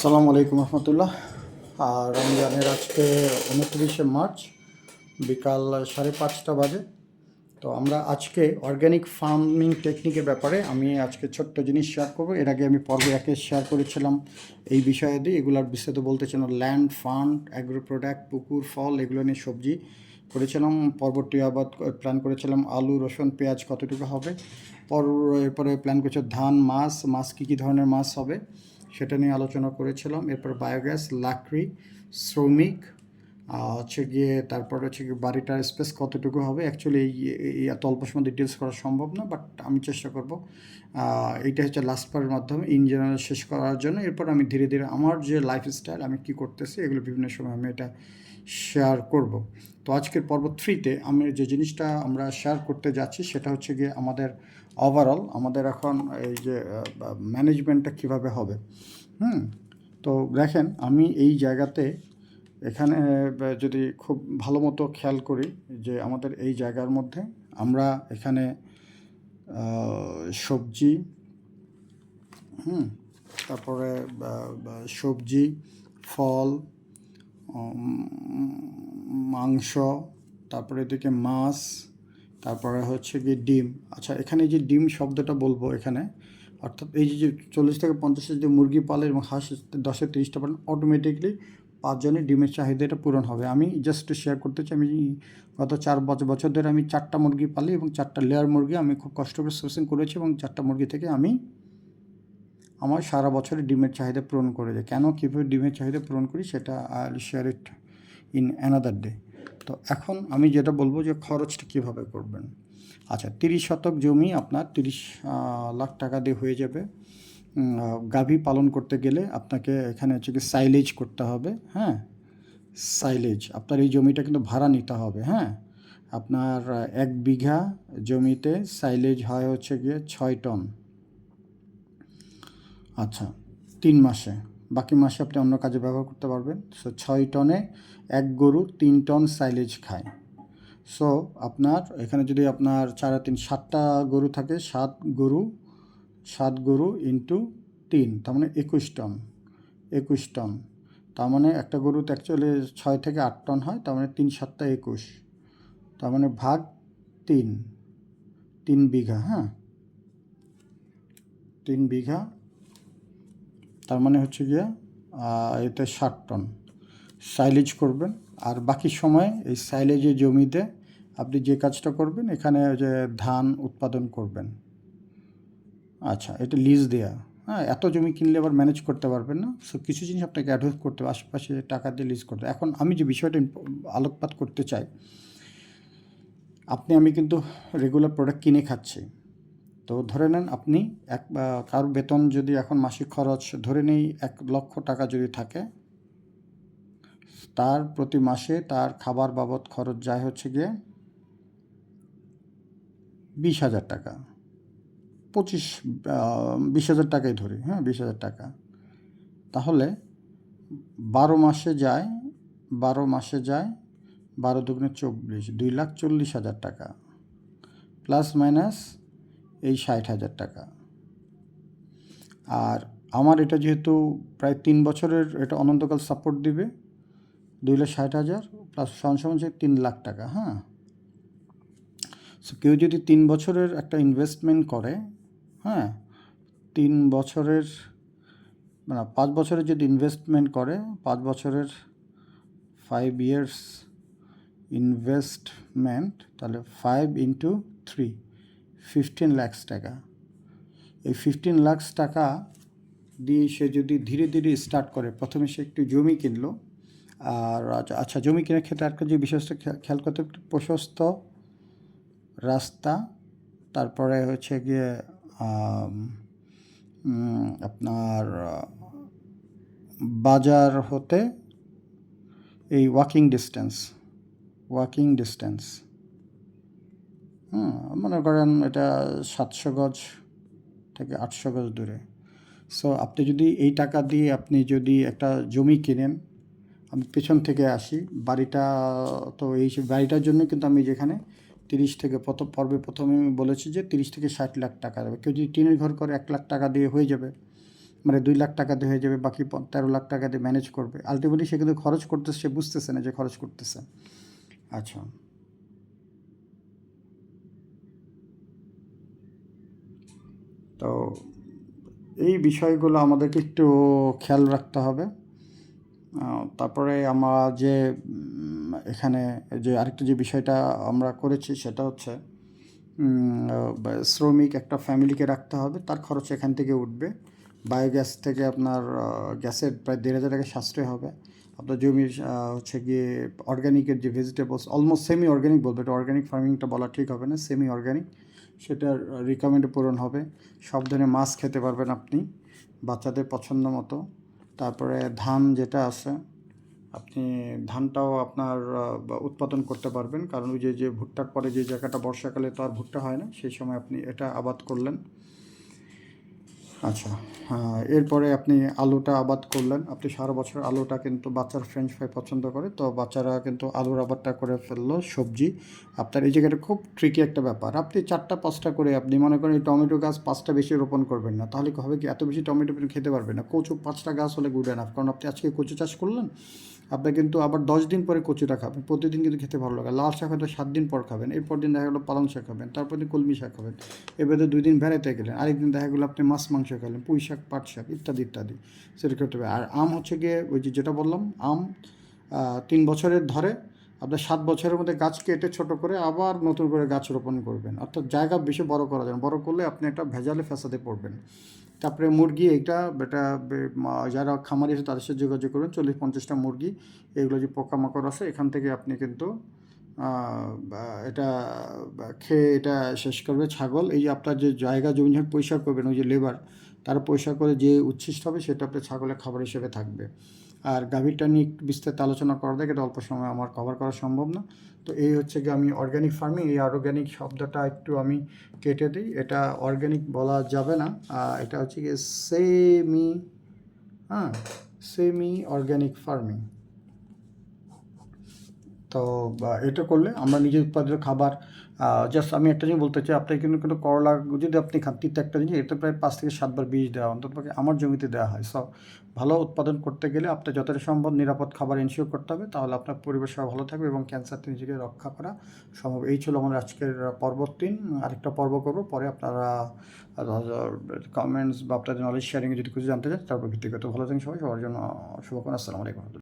আসসালামু আলাইকুম রহমতুল্লাহ। আর রমজানের আজকে উনত্রিশে মার্চ, বিকাল সাড়ে পাঁচটা বাজে। তো আমরা আজকে অর্গ্যানিক ফার্মিং টেকনিকের ব্যাপারে আমি আজকে ছোট্ট জিনিস শেয়ার করব। এর আগে আমি পর্বে একে শেয়ার করেছিলাম এই বিষয়ে দিয়ে। এগুলার বিস্তারিত বলতে ছিলাম ল্যান্ড ফান্ড অ্যাগ্রো প্রোডাক্ট পুকুর, ফল এগুলো নিয়ে সবজি করেছিলাম। পরবর্তী আবাদ প্ল্যান করেছিলাম আলু, রসুন, পেঁয়াজ কতটুকু হবে। পর, এরপরে প্ল্যান করেছে ধান, মাছ। মাছ কী কী ধরনের মাছ হবে? সেটা নিয়ে আলোচনা করেছিলাম। এরপর বায়োগ্যাস লাকড়ি, শ্রমিক হচ্ছে গিয়ে তারপর হচ্ছে গিয়ে বাড়িটার স্পেস কতটুকু হবে? অ্যাকচুয়ালি এই এত অল্প সময় ডিটেলস করা সম্ভব না বাট আমি চেষ্টা করব। এইটা হচ্ছে লাস্ট পারের মাধ্যমে ইন জেনারেল শেষ করার জন্য। এরপর আমি ধীরে ধীরে আমার যে লাইফস্টাইল আমি কি করতেছি, এগুলো বিভিন্ন সময় আমি এটা শেয়ার করব। তো আজকের পর্ব থ্রিতে আমি যে জিনিসটা আমরা শেয়ার করতে যাচ্ছি, সেটা হচ্ছে গিয়ে আমাদের ওভারঅল আমাদের এখন এই যে ম্যানেজমেন্টটা কীভাবে হবে? হুম? তো দেখেন, আমি এই জায়গাতে এখানে যদি খুব ভালো মতো খেয়াল করি যে আমাদের এই জায়গার মধ্যে আমরা এখানে সবজি, হুম? তারপরে সবজি, ফল মাংস, তারপরে এদিকে মাছ তারপরে হচ্ছে গিয়ে ডিম। আচ্ছা এখানে যে ডিম শব্দটা বলব এখানে, অর্থাৎ এই যে চল্লিশ থেকে পঞ্চাশের যে মুরগি পালে এবং হাঁস দশে তিরিশটা পালেন অটোমেটিকলি পাঁচজনের ডিমের চাহিদাটা পূরণ হবে। আমি জাস্ট শেয়ার করতে চাই, আমি গত চার বছর বছর ধরে আমি চারটা মুরগি পালি এবং চারটা লেয়ার মুরগি আমি খুব কষ্ট করে সোর্সিং করেছি এবং চারটা মুরগি থেকে আমি আমার সারা বছরে ডিমের চাহিদা পূরণ করে যায় কেন কীভাবে ডিমের চাহিদা পূরণ করি সেটা I share it in another day তো এখন আমি যেটা বলব যে খরচটা কীভাবে করবেন? আচ্ছা তিরিশ শতক জমি আপনার তিরিশ লাখ টাকা দিয়ে হয়ে যাবে। গাভী পালন করতে গেলে আপনাকে এখানে হচ্ছে কি সাইলেজ করতে হবে হ্যাঁ? সাইলেজ আপনার এই জমিটা কিন্তু ভাড়া নিতে হবে হ্যাঁ? আপনার এক বিঘা জমিতে সাইলেজ হয় হচ্ছে গিয়ে ছয় টন। আচ্ছা তিন মাসে। বাকি মাসে আপনি অন্য কাজে ব্যবহার করতে পারবেন। সো ছয় টনে এক গরু তিন টন সাইলেজ খায়। সো আপনার এখানে যদি আপনার চার তিন, সাতটা গরু থাকে, সাত গরু সাত গরু ইন্টু তিন, তার মানে একুশ টন একুশ টন। তার মানে একটা গরুতে অ্যাকচুয়ালি ছয় থেকে আট টন হয়, তার মানে তিন সাতটা একুশ। তার মানে ভাগ তিন তিন বিঘা হ্যাঁ? তিন বিঘা তার মানে হচ্ছে গিয়ে এতে ষাট টন সাইলেজ করবেন। আর বাকি সময় এই সাইলেজের জমিতে আপনি যে কাজটা করবেন, এখানে যে ধান উৎপাদন করবেন। আচ্ছা এটা লিজ দেয়া। হ্যাঁ এত জমি কিনলে আবার ম্যানেজ করতে পারবেন না। সো কিছু জিনিস আপনাকে অ্যাডভাইস করতে হবে, আশেপাশে টাকা দিয়ে লিজ করতে। এখন আমি যে বিষয়টা আলোকপাত করতে চাই, আপনি, আমি কিন্তু রেগুলার প্রোডাক্ট কিনে খাচ্ছি। তো ধরে নেন আপনি এক বা কারোর বেতন যদি এখন মাসিক খরচ ধরে নেই, এক লক্ষ টাকা যদি থাকে, তার প্রতি মাসে তার খাবার বাবদ খরচ যায় হচ্ছে গিয়ে বিশ হাজার টাকা। পঁচিশ বিশ হাজার টাকাই ধরি হ্যাঁ বিশ হাজার টাকা। তাহলে বারো মাসে যায়, বারো মাসে যায় বারো দুগুণে চব্বিশ, দুই লাখ চল্লিশ হাজার টাকা। প্লাস মাইনাস এই ষাট হাজার টাকা। আর আমার এটা যেহেতু প্রায় তিন বছরের এটা অনন্তকাল সাপোর্ট দিবে, দুই লাখ ষাট হাজার প্লাস সমান তিন লাখ টাকা হ্যাঁ। সো কেউ যদি তিন বছরের একটা ইনভেস্টমেন্ট করে হ্যাঁ তিন বছরের মানে পাঁচ বছরের যদি ইনভেস্টমেন্ট করে, পাঁচ বছরের ফাইভ ইয়ার্স ইনভেস্টমেন্ট তাহলে five into three fifteen lakhs টাকা। এই ফিফটিন লাক্স টাকা দিয়ে সে যদি ধীরে ধীরে স্টার্ট করে, প্রথমে সে একটু জমি কিনলো, আর আচ্ছা- আচ্ছা জমি কেনার ক্ষেত্রে আর যে বিশেষটা খেয়াল করতে প্রশস্ত রাস্তা, তারপরে হচ্ছে গিয়ে আপনার, বাজার হতে এই walking distance walking distance hmm মনে করেন এটা সাতশো গজ থেকে আটশো গজ দূরে। সো আপনি যদি এই টাকা দিয়ে আপনি যদি একটা জমি কিনেন, আমি পেছন থেকে আসি, বাড়িটা, তো এই বাড়িটার জন্য কিন্তু আমি যেখানে তিরিশ থেকে প্রথম পর্বে প্রথমে আমি বলেছি যে তিরিশ থেকে ষাট লাখ টাকা দেবে। কেউ যদি টিনের ঘর করে এক লাখ টাকা দিয়ে হয়ে যাবে মানে দুই লাখ টাকা দিয়ে হয়ে যাবে, বাকি তেরো লাখ টাকা দিয়ে ম্যানেজ করবে আলটিমেটলি সে কিন্তু খরচ করতেছে, বুঝতেছে না যে খরচ করতেছে। আচ্ছা। তো এই বিষয়গুলো আমাদেরকে একটু খেয়াল রাখতে হবে। তারপরে আমরা যে এখানে যে আরেকটা যে বিষয়টা আমরা করেছি সেটা হচ্ছে শ্রমিক একটা ফ্যামিলিকে রাখতে হবে। তার খরচ এখান থেকে উঠবে। বায়োগ্যাস থেকে আপনার গ্যাসের প্রায় দেড় হাজার টাকা সাশ্রয় হবে। আপনার জমির হচ্ছে গিয়ে অর্গ্যানিকের যে ভেজিটেবলস অলমোস্ট সেমি অর্গ্যানিক বলব, এটা অর্গ্যানিক ফার্মিংটা বলা ঠিক হবে না সেমি অর্গ্যানিক সেটার রিকমেন্ড পূরণ হবে। সব ধরনের মাছ খেতে পারবেন আপনি, বাচ্চাদের পছন্দ মতো। তারপরে ধান যেটা আছে, আপনি ধানটাও আপনার উৎপাদন করতে পারবেন। কারণ ওই যে যে ভুট্টার পরে যে জায়গাটা বর্ষাকালে তো আর ভুট্টা হয় না, সেই সময় আপনি এটা আবাদ করলেন। আচ্ছা এরপরে আপনি আলুটা আবাদ করলেন। আপনি সারা বছর আলুটা কিন্তু বাচ্চার ফ্রেঞ্চ ফ্রাই পছন্দ করে, তো বাচ্চারা কিন্তু আলুর আবাদটা করে ফেলল সবজি। আপনার এই জায়গাটা খুব ট্রিকি একটা ব্যাপার। আপনি চারটা, পাঁচটা করে আপনি মনে করেন এই টমেটো গাছ পাঁচটা বেশি রোপণ করবেন না, তাহলে হবে কি? এত বেশি টমেটো খেতে পারবেন না। কচু পাঁচটা গাছ হলে গুড এনাফ কারণ আপনি আজকে কচু চাষ করলেন আপনি কিন্তু আবার দশ দিন পরে কচুটা খাবেন। প্রতিদিন কিন্তু খেতে ভালো লাগে। লাল শাক হয়তো সাত দিন পর খাবেন, এরপর দিন দেখা গেলো পালং শাক খাবেন, তারপর দিন কলমি শাক খাবেন। এবারে দুই দিন বেড়াতে গেলেন আরেকদিন দেখা গেলো আপনি মাছ মাংস খেলেন পুঁই শাক, পাট শাক ইত্যাদি ইত্যাদি। সেটা করতে হবে। আর আম হচ্ছে গিয়ে ওই যে যেটা বললাম, আম তিন বছরের ধরে আপনার সাত বছরের মধ্যে গাছ কেটে ছোট করে আবার নতুন করে গাছ রোপণ করবেন। অর্থাৎ জায়গা বেশি বড় করা যায় বড় করলে আপনি একটা ভেজালে ফেসাতে পড়বেন। তারপরে মুরগি এইটা এটা যারা খামারি আছে তাদের সাথে যোগাযোগ করবেন চল্লিশ পঞ্চাশটা মুরগি, এগুলো যে পোকামাকড় আছে, এখান থেকে আপনি কিন্তু এটা খেয়ে এটা শেষ করবে ছাগল। এই যে আপনার যে জায়গা, জমি যখন পরিষ্কার করবেন, ওই যে লেবার, তারা পরিষ্কার করে যে উচ্ছিষ্ট হবে, সেটা আপনার ছাগলের খাবার হিসেবে থাকবে। আর গাভীরটা নিয়ে বিস্তারিত আলোচনা করা যায় এটা অল্প সময় আমার কভার করা সম্ভব না। তো এই হচ্ছে গিয়ে আমি অর্গ্যানিক ফার্মিং এই অর্গ্যানিক শব্দটা একটু আমি কেটে দিই। এটা অর্গ্যানিক বলা যাবে না। এটা হচ্ছে গিয়ে সেমি হ্যাঁ সেমি অর্গ্যানিক ফার্মিং তো এটা করলে আমরা নিজে উৎপাদিত খাবার জাস্ট আমি একটা জিনিস বলতে চাই আপনি কিন্তু কিন্তু করলা, যদি আপনি খান তিতে একটা জিনিস, এটা প্রায় পাঁচ থেকে সাতবার বীজ দেওয়া, অন্তত আমার জমিতে দেওয়া হয়। সব ভালো উৎপাদন করতে গেলে আপনার যতটা সম্ভব নিরাপদ খাবার এনশিওর করতে হবে, তাহলে আপনার পরিবেশ ভালো থাকবে এবং ক্যান্সার থেকে নিজেকে রক্ষা করা সম্ভব। এই ছিল আমাদের আজকের পর্ব তিন, আরেকটা পর্ব করব, পরে আপনারা কমেন্টস বা আপনাদের নলেজ শেয়ারিংয়ে যদি কিছু জানতে চান তারপর ব্যক্তিগত ভালো থাকেন সবাই, সবার জন্য শুভকামনা, আসসালামু আলাইকুম।